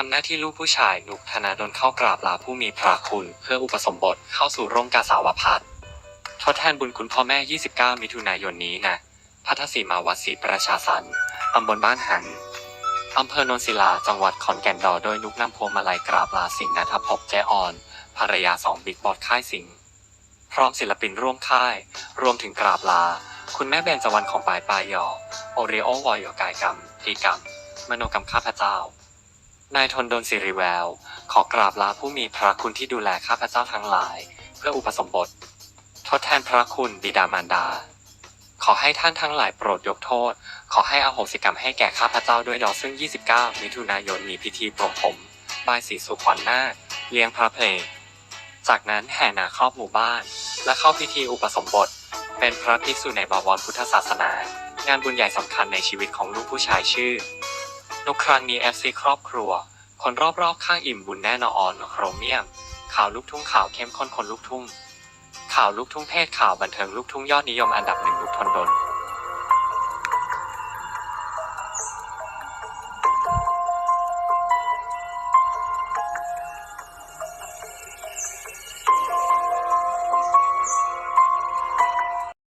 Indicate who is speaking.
Speaker 1: ทำหน้าที่ลูกผู้ชายนุกธนาดลเข้ากราบลาผู้มีพระคุณ เพื่ออุปสมบทเข้าสู่ร่มกาสาวพัฒทดแทนบุญคุณพ่อแม่ 29 มิถุนายนนี้นะพัทสีมาวัดศรีประชาสันตำบลบ้านหันอำเภอโนนศิลา จังหวัดขอนแก่นดอโดยนุกนำพวงมาลัยกราบลาสิงห์นัทภพเจออนภรรยาสองบิ๊กบอสค่ายสิงห์พร้อมศิลปินร่วมค่าย รวมถึงกราบลา คุณแม่เบญจวรรณของปลายปลายยอโอเรโอวอยกายกรรมตีกรรม มโนกรรมข้าพเจ้า นายทนดลสิริแวว ขอกราบลาผู้มีพระคุณที่ดูแลข้าพเจ้าทั้งหลาย เพื่ออุปสมบท ทดแทนพระคุณบิดามารดา ขอให้ท่านทั้งหลายโปรดยกโทษ ขอให้อโหสิกรรมให้แก่ข้าพเจ้าด้วยดอกซึ่ง 29 มิถุนายนมีพิธีปลงผมบายสีสุขวัญนาคเลี้ยงพระเพลงจากนั้นแห่นาครอบหมู่บ้าน และเข้าพิธีอุปสมบท เป็นพระภิกษุในบวรพุทธศาสนา งานบุญใหญ่สำคัญในชีวิตของลูกผู้ชายชื่อ นกครานมีเอฟซีครอบครัว คนรอบๆข้างอิ่มบุญแน่นอนโครเมียม ข่าวลูกทุ่งข่าวเข้มข้นคนลูกทุ่ง ข่าวลูกทุ่งเพศข่าวบันเทิงลูกทุ่งยอดนิยมอันดับหนึ่งลุกทนดน